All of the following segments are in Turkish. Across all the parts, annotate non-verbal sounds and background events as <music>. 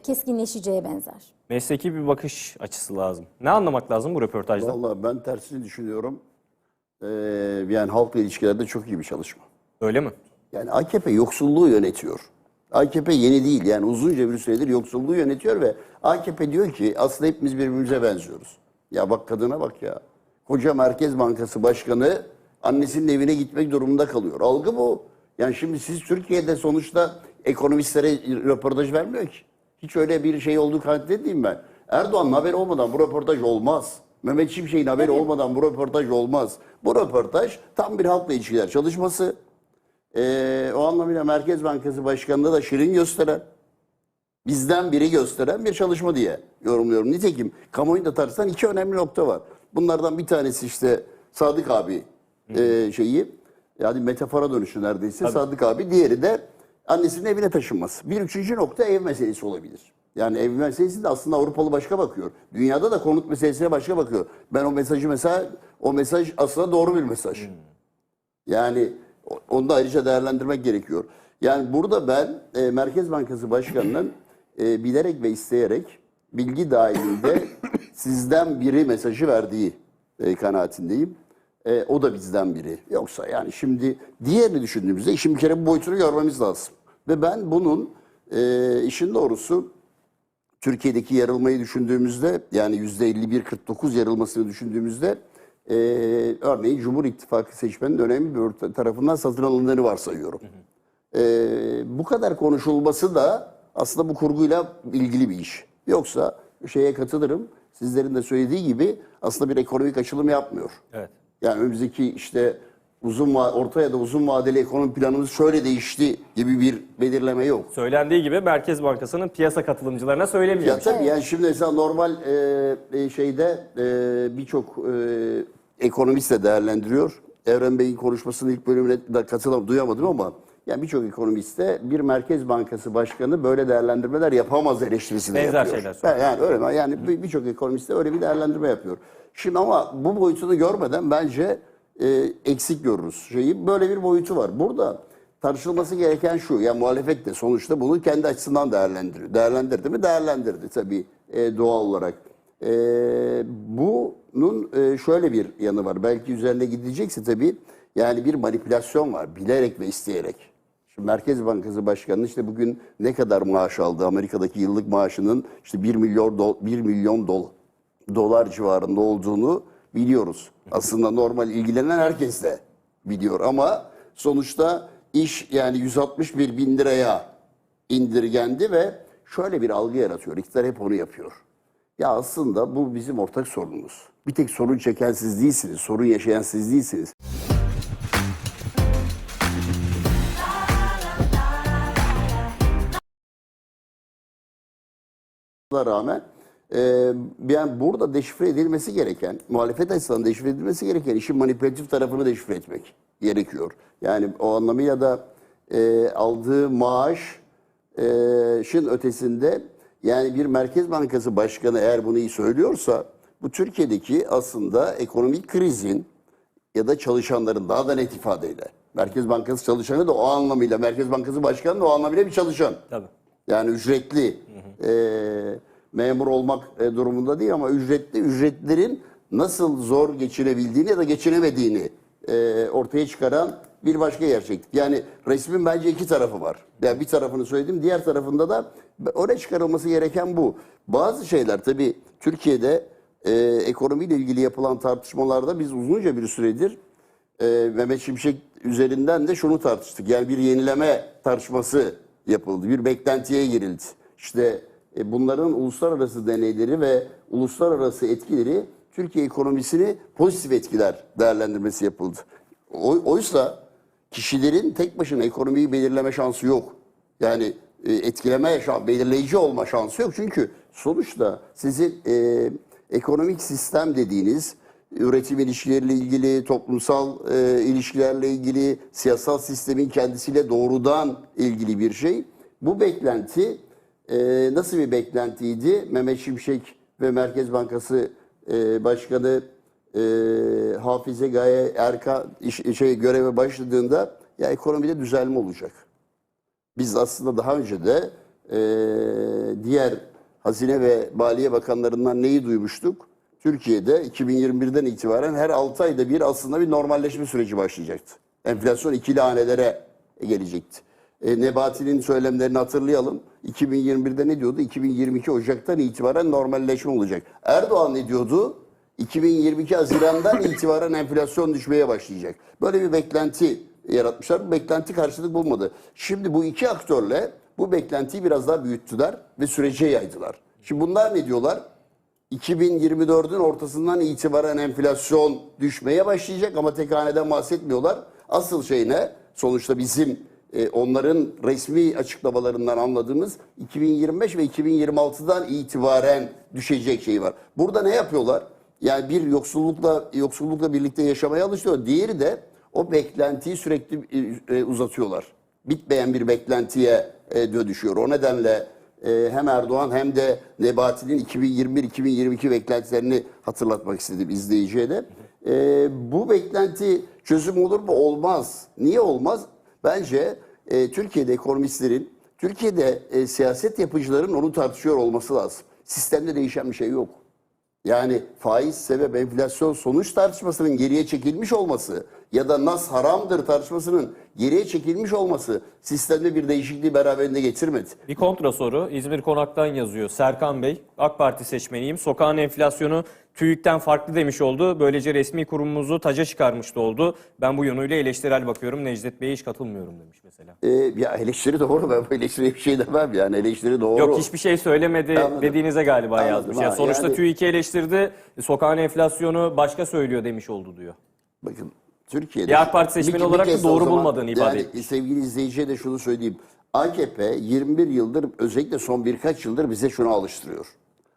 keskinleşeceğe benzer. Mesleki bir bakış açısı lazım. Ne anlamak lazım bu röportajdan? Vallahi ben tersini düşünüyorum. Ee, yani halkla ilişkilerde çok iyi bir çalışma. Öyle mi? Yani AKP yoksulluğu yönetiyor. AKP yeni değil yani uzunca bir süredir yoksulluğu yönetiyor ve AKP diyor ki aslında hepimiz birbirimize benziyoruz. Ya bak kadına bak ya. Koca Merkez Bankası Başkanı annesinin evine gitmek durumunda kalıyor. Algı bu. Yani şimdi siz Türkiye'de sonuçta ekonomistlere röportaj vermiyor ki. Hiç öyle bir şey olduğu kanaatinde değilim ben. Erdoğan'ın haberi olmadan bu röportaj olmaz. Mehmet Şimşek'in haberi olmadan bu röportaj olmaz. Bu röportaj tam bir halkla ilişkiler çalışması. Ee, o anlamıyla Merkez Bankası Başkanı'nda da şirin gösteren, bizden biri gösteren bir çalışma diye yorumluyorum. Nitekim kamuoyunda tartışılan iki önemli nokta var. Bunlardan bir tanesi işte Sadık abi e, şeyi, yani metafora dönüşü neredeyse Sadık abi. Diğeri de annesinin evine taşınması. Bir üçüncü nokta ev meselesi olabilir. Yani ev meselesi de aslında Avrupalı başka bakıyor. Dünyada da konut meselesine başka bakıyor. Ben o mesajı mesela, o mesaj aslında doğru bir mesaj. Yani onu da ayrıca değerlendirmek gerekiyor. Yani burada ben e, Merkez Bankası Başkanı'nın e, bilerek ve isteyerek bilgi dahilinde <coughs> sizden biri mesajı verdiği e, kanaatindeyim. E, o da bizden biri. Yoksa yani şimdi diğerini düşündüğümüzde işin bir kere bu boyutunu görmemiz lazım. Ve ben bunun e, işin doğrusu Türkiye'deki yarılmayı düşündüğümüzde yani %51-49 yarılmasını düşündüğümüzde e, örneğin Cumhur İttifakı seçmenin önemli bir tarafından satın alındığını varsayıyorum. E, bu kadar konuşulması da aslında bu kurguyla ilgili bir iş. Yoksa şeye katılırım. Sizlerin de söylediği gibi aslında bir ekonomik açılım yapmıyor. Evet. Yani önümüzdeki işte uzun va- orta ya da uzun vadeli ekonomi planımız şöyle değişti gibi bir belirleme yok. Söylendiği gibi Merkez Bankası'nın piyasa katılımcılarına Ya söylemiyor. tabii yani şimdi mesela normal e, e, şeyde e, birçok e, ekonomist de değerlendiriyor. Evren Bey'in konuşmasının ilk bölümüne de katılamadım, duyamadım ama yani birçok ekonomist de bir Merkez Bankası Başkanı böyle değerlendirmeler yapamaz eleştirisini Benzer yapıyor. şeyler söylüyor. Yani öyle yani bir- birçok ekonomist de öyle bir değerlendirme yapıyor. Şimdi ama bu boyutunu görmeden bence e, eksik görürüz şeyi. Böyle bir boyutu var. Burada tartışılması gereken şu. Ya muhalefet de sonuçta bunu kendi açısından değerlendiriyor. Değerlendirdi mi? Değerlendirdi tabii e, doğal olarak. E, bunun e, şöyle bir yanı var. Belki üzerine gidecekse tabii yani bir manipülasyon var. Bilerek ve isteyerek. Şimdi Merkez Bankası Başkanı işte bugün ne kadar maaş aldı? Amerika'daki yıllık maaşının işte 1 milyon do, 1 milyon dol, dolar civarında olduğunu biliyoruz. Aslında normal ilgilenen herkes de biliyor ama sonuçta iş yani 161 bin liraya indirgendi ve şöyle bir algı yaratıyor. İktidar hep onu yapıyor. Ya aslında bu bizim ortak sorunumuz. Bir tek sorun çeken siz değilsiniz, sorun yaşayan siz değilsiniz. Rağmen e, yani burada deşifre edilmesi gereken, muhalefet açısından deşifre edilmesi gereken işin manipülatif tarafını deşifre etmek gerekiyor. Yani o anlamıyla da e, aldığı maaş e, şın ötesinde yani bir Merkez Bankası Başkanı eğer bunu iyi söylüyorsa bu Türkiye'deki aslında ekonomik krizin ya da çalışanların daha da net ifadeyle Merkez Bankası çalışanı da o anlamıyla Merkez Bankası Başkanı da o anlamıyla bir çalışan. Tabii. Yani ücretli e, memur olmak e, durumunda değil ama ücretli ücretlerin nasıl zor geçinebildiğini ya da geçinemediğini e, ortaya çıkaran bir başka gerçeklik. Yani resmin bence iki tarafı var. Yani bir tarafını söyledim, diğer tarafında da oraya çıkarılması gereken bu. Bazı şeyler tabii Türkiye'de e, ekonomiyle ilgili yapılan tartışmalarda biz uzunca bir süredir e, Mehmet Şimşek üzerinden de şunu tartıştık. Yani bir yenileme tartışması yapıldı. Bir beklentiye girildi. İşte e, bunların uluslararası deneyleri ve uluslararası etkileri Türkiye ekonomisini pozitif etkiler değerlendirmesi yapıldı. Oy- Oysa kişilerin tek başına ekonomiyi belirleme şansı yok. Yani e, etkileme, belirleyici olma şansı yok. Çünkü sonuçta sizin e, ekonomik sistem dediğiniz üretim ilişkileriyle ilgili, toplumsal e, ilişkilerle ilgili, siyasal sistemin kendisiyle doğrudan ilgili bir şey. Bu beklenti e, nasıl bir beklentiydi? Mehmet Şimşek ve Merkez Bankası e, Başkanı e, Hafize Gaye Erka iş, şey göreve başladığında ya ekonomide düzelme olacak. Biz aslında daha önce de e, diğer Hazine ve Maliye Bakanlarından neyi duymuştuk? Türkiye'de 2021'den itibaren her 6 ayda bir aslında bir normalleşme süreci başlayacaktı. Enflasyon ikili hanelere gelecekti. E, Nebati'nin söylemlerini hatırlayalım. 2021'de ne diyordu? 2022 Ocak'tan itibaren normalleşme olacak. Erdoğan ne diyordu? 2022 Haziran'dan <laughs> itibaren enflasyon düşmeye başlayacak. Böyle bir beklenti yaratmışlar. Bu beklenti karşılık bulmadı. Şimdi bu iki aktörle bu beklentiyi biraz daha büyüttüler ve sürece yaydılar. Şimdi bunlar ne diyorlar? 2024'ün ortasından itibaren enflasyon düşmeye başlayacak ama tek haneden bahsetmiyorlar. Asıl şey ne? Sonuçta bizim e, onların resmi açıklamalarından anladığımız 2025 ve 2026'dan itibaren düşecek şey var. Burada ne yapıyorlar? Yani bir yoksullukla yoksullukla birlikte yaşamaya alışıyor. Diğeri de o beklentiyi sürekli e, e, uzatıyorlar. Bitmeyen bir beklentiye e, dönüşüyor. O nedenle hem Erdoğan hem de Nebati'nin 2021-2022 beklentilerini hatırlatmak istedim izleyiciye de. Bu beklenti çözüm olur mu? Olmaz. Niye olmaz? Bence e, Türkiye'de ekonomistlerin, Türkiye'de e, siyaset yapıcıların onu tartışıyor olması lazım. Sistemde değişen bir şey yok. Yani faiz sebep enflasyon sonuç tartışmasının geriye çekilmiş olması ya da nas haramdır tartışmasının geriye çekilmiş olması sistemde bir değişikliği beraberinde getirmedi. Bir kontra soru. İzmir Konak'tan yazıyor. Serkan Bey, AK Parti seçmeniyim. Sokağın enflasyonu TÜİK'ten farklı demiş oldu. Böylece resmi kurumumuzu taca çıkarmış da oldu. Ben bu yönüyle eleştirel bakıyorum. Necdet Bey'e hiç katılmıyorum demiş mesela. Ee, ya eleştiri doğru ben bu eleştiriye bir şey demem yani eleştiri doğru. Yok hiçbir şey söylemedi Anladım. dediğinize galiba Anladım, yazmış. ha, Yani sonuçta yani- TÜİK'i eleştirdi. Sokağın enflasyonu başka söylüyor demiş oldu diyor. Bakın Türkiye'de... Bir AK Parti seçmeni olarak da doğru zaman- bulmadığını ifade yani etmiş. Sevgili izleyiciye de şunu söyleyeyim. AKP 21 yıldır özellikle son birkaç yıldır bize şunu alıştırıyor.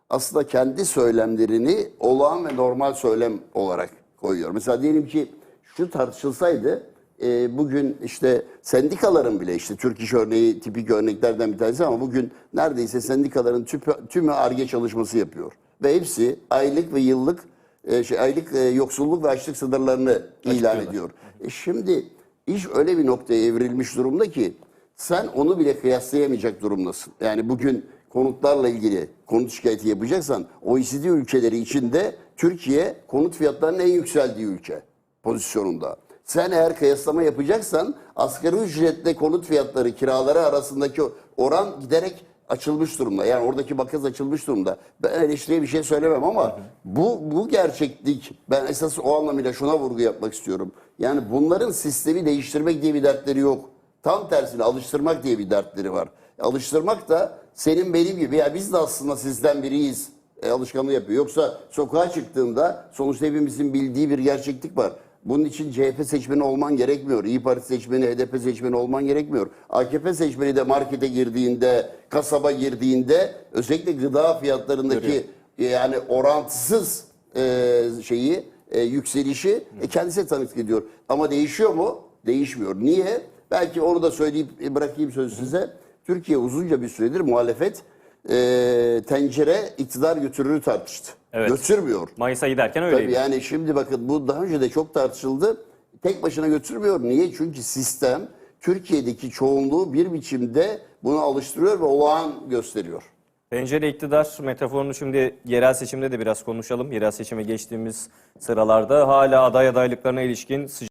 Aslında kendi söylemlerini olağan ve normal söylem olarak koyuyor. Mesela diyelim ki şu tartışılsaydı e, bugün işte sendikaların bile işte Türk İş örneği tipik örneklerden bir tanesi ama bugün neredeyse sendikaların tüpü, tümü arge çalışması yapıyor. Ve hepsi aylık ve yıllık e, şey, aylık e, yoksulluk ve açlık sınırlarını ilan ediyor. E şimdi iş öyle bir noktaya evrilmiş durumda ki sen onu bile kıyaslayamayacak durumdasın. Yani bugün konutlarla ilgili konut şikayeti yapacaksan OECD ülkeleri içinde Türkiye konut fiyatlarının en yükseldiği ülke pozisyonunda. Sen eğer kıyaslama yapacaksan asgari ücretle konut fiyatları kiraları arasındaki oran giderek açılmış durumda. Yani oradaki makas açılmış durumda. Ben eleştiriye bir şey söylemem ama bu bu gerçeklik ben esas o anlamıyla şuna vurgu yapmak istiyorum. Yani bunların sistemi değiştirmek diye bir dertleri yok. Tam tersine alıştırmak diye bir dertleri var. Alıştırmak da senin benim gibi ya biz de aslında sizden biriyiz e, alışkanlığı yapıyor. Yoksa sokağa çıktığında sonuçta hepimizin bildiği bir gerçeklik var. Bunun için CHP seçmeni olman gerekmiyor. İyi Parti seçmeni, HDP seçmeni olman gerekmiyor. AKP seçmeni de markete girdiğinde, kasaba girdiğinde özellikle gıda fiyatlarındaki e, yani orantısız e, şeyi, e, yükselişi e, kendisi tanıklık ediyor. Ama değişiyor mu? Değişmiyor. Niye? Belki onu da söyleyip e, bırakayım sözü size. Türkiye uzunca bir süredir muhalefet e, tencere iktidar götürürü tartıştı. Evet. Götürmüyor. Mayıs'a giderken öyleydi. Tabii yani şimdi bakın bu daha önce de çok tartışıldı. Tek başına götürmüyor. Niye? Çünkü sistem Türkiye'deki çoğunluğu bir biçimde buna alıştırıyor ve olağan gösteriyor. Pencere iktidar metaforunu şimdi yerel seçimde de biraz konuşalım. Yerel seçime geçtiğimiz sıralarda hala aday adaylıklarına ilişkin sıcak